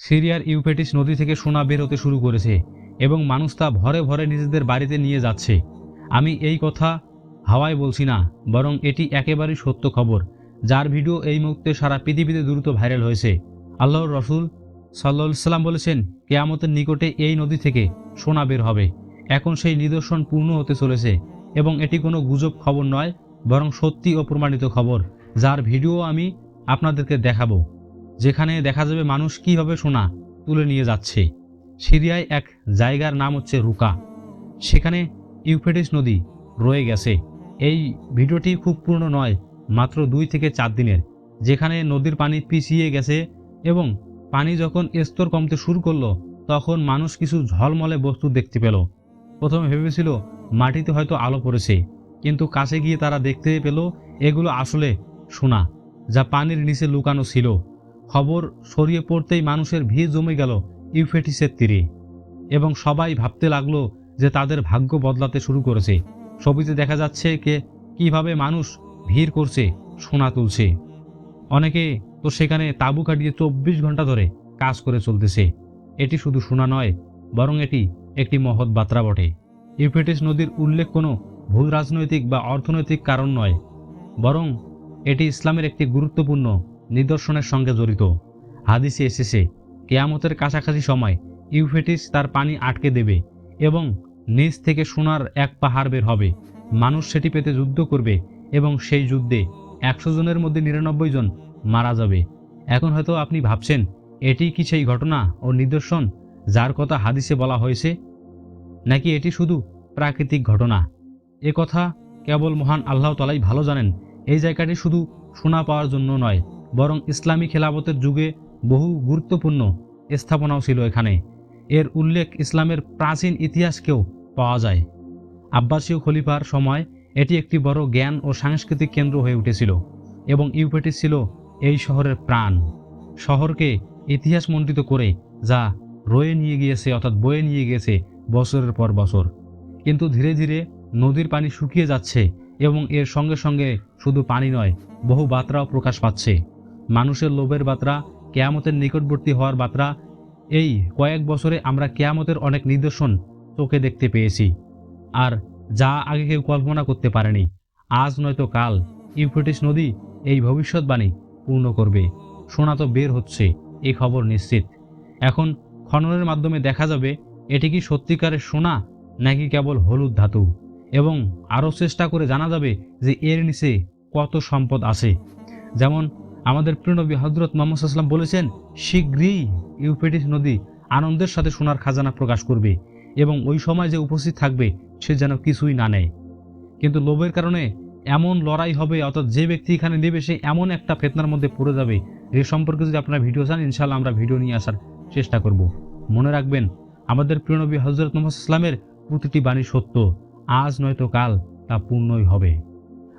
সিরিয়ার ইউফেটিস নদী থেকে সোনা বের হতে শুরু করেছে এবং মানুষ তা ভরে ভরে নিজেদের বাড়িতে নিয়ে যাচ্ছে। আমি এই কথা হাওয়ায় বলছি না, বরং এটি একেবারেই সত্য খবর, যার ভিডিও এই মুহূর্তে সারা পৃথিবীতে দ্রুত ভাইরাল হয়েছে। আল্লাহর রসুল সাল্লা সাল্লাম বলেছেন, কেয়ামতের নিকটে এই নদী থেকে সোনা বের হবে। এখন সেই নিদর্শন পূর্ণ হতে চলেছে এবং এটি কোনো গুজব খবর নয়, বরং সত্যি ও প্রমাণিত খবর, যার ভিডিও আমি আপনাদেরকে দেখাবো। যেখানে দেখা যাবে মানুষ কীভাবে সোনা তুলে নিয়ে যাচ্ছে। সিরিয়ায় এক জায়গার নাম হচ্ছে রুকা। সেখানে ইউফ্রেটিস নদী রয়ে গেছে। এই ভিডিওটি খুব পূর্ণ নয়, মাত্র দুই থেকে চার দিনের, যেখানে নদীর পানি পিছিয়ে গেছে এবং পানি যখন স্তর কমতে শুরু করল, তখন মানুষ কিছু ঝলমলে বস্তু দেখতে পেল। প্রথমে ভেবেছিল মাটিতে হয়তো আলো পড়েছে, কিন্তু কাছে গিয়ে তারা দেখতে পেল এগুলো আসলে সোনা, যা পানির নিচে লুকানো ছিল। খবর ছড়িয়ে পড়তেই মানুষের ভিড় জমে গেল ইউফেটিসের তীরে। এবং সবাই ভাবতে লাগল যে তাদের ভাগ্য বদলাতে শুরু করেছে। ছবিতে দেখা যাচ্ছে কে কীভাবে মানুষ ভিড় করছে সোনা তুলছে। অনেকে তো সেখানে তাঁবু কাটিয়ে চব্বিশ ঘণ্টা ধরে কাজ করে চলতেছে। এটি শুধু সোনা নয়, বরং এটি একটি মহৎ বার্তা বটে। ইউফেটিস নদীর উল্লেখ কোনো ভূ রাজনৈতিক বা অর্থনৈতিক কারণ নয়, বরং এটি ইসলামের একটি গুরুত্বপূর্ণ নিদর্শনের সঙ্গে জড়িত। হাদিসে এসেছে, কেয়ামতের কাছাকাছি সময় ইউফেটিস তার পানি আটকে দেবে এবং নিচ থেকে সোনার এক পাহাড় বের হবে। মানুষ সেটি পেতে যুদ্ধ করবে এবং সেই যুদ্ধে একশো জনের মধ্যে নিরানব্বই জন মারা যাবে। এখন হয়তো আপনি ভাবছেন, এটি কি সেই ঘটনা ও নিদর্শন যার কথা হাদিসে বলা হয়েছে? নাকি এটি শুধু প্রাকৃতিক ঘটনা? এ কথা কেবল মহান আল্লাহ তালাই ভালো জানেন, এই জায়গাটি শুধু শোনা পাওয়ার জন্য নয় বরং ইসলামী খেলাবতের যুগে বহু গুরুত্বপূর্ণ স্থাপনাও ছিল এখানে। এর উল্লেখ ইসলামের প্রাচীন ইতিহাসকেও পাওয়া যায়। আব্বাসীয় খলিফার সময় এটি একটি বড় জ্ঞান ও সাংস্কৃতিক কেন্দ্র হয়ে উঠেছিল এবং ইউপেটিস ছিল এই শহরের প্রাণ। শহরকে ইতিহাস মণ্ডিত করে যা রয়ে নিয়ে গিয়েছে অর্থাৎ বয়ে নিয়ে গিয়েছে বছরের পর বছর। কিন্তু ধীরে ধীরে নদীর পানি শুকিয়ে যাচ্ছে এবং এর সঙ্গে সঙ্গে শুধু পানি নয়, বহু বার্তাও প্রকাশ পাচ্ছে। মানুষের লোভের বাত্রা কেয়ামতের নিকটবর্তী হওয়ার বার্তা, এই কয়েক বছরে আমরা কেয়ামতের অনেক নিদর্শন চোখে দেখতে পেয়েছি। আর যা আগে কেউ কল্পনা করতে পারেনি, আজ নয়তো কাল ইউফ্রেটিস নদী এই ভবিষ্যৎবাণী পূর্ণ করবে। সোনা তো বের হচ্ছে এই খবর নিশ্চিত। এখন খননের মাধ্যমে দেখা যাবে, এটি কি সত্যিকারের সোনা নাকি কেবল হলুদ ধাতু? এবং আরও চেষ্টা করে জানা যাবে যে এর নিচে কত সম্পদ আছে। যেমন আমাদের প্রিয়নবী হজরত মোহাম্মদ বলেছেন, শীঘ্রই ইউফ্রেটিস নদী আনন্দের সাথে সোনার খাজানা প্রকাশ করবে এবং ওই সময় যে উপস্থিত থাকবে, সে যেন কিছুই না নেয়। কিন্তু লোভের কারণে এমন লড়াই হবে, অর্থাৎ যে ব্যক্তি এখানে নেবে, সে এমন একটা ফেতনার মধ্যে পড়ে যাবে। এ সম্পর্কে যদি আপনারা ভিডিও চান ইনশাল্লাহ আমরা ভিডিও নিয়ে আসার চেষ্টা করব। মনে রাখবেন, আমাদের প্রিয়নবী হজরত মোহাম্মদ ইসলামের প্রতিটি বাণী সত্য। আজ নয়তো কাল তা পূর্ণই হবে।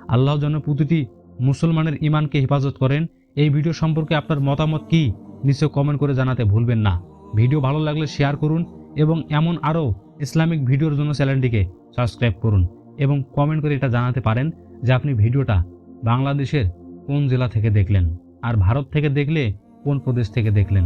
আল্লাহ যেন প্রতিটি মুসলমানের ইমানকে হেফাজত করেন এই ভিডিও সম্পর্কে আপনার মতামত কি নিচে কমেন্ট করে জানাতে ভুলবেন না। ভিডিও ভালো লাগলে শেয়ার করুন এবং এমন আরও ইসলামিক ভিডিওর জন্য চ্যানেলটিকে সাবস্ক্রাইব করুন এবং কমেন্ট করে এটা জানাতে পারেন যে আপনি ভিডিওটা বাংলাদেশের কোন জেলা থেকে দেখলেন, আর ভারত থেকে দেখলে কোন প্রদেশ থেকে দেখলেন।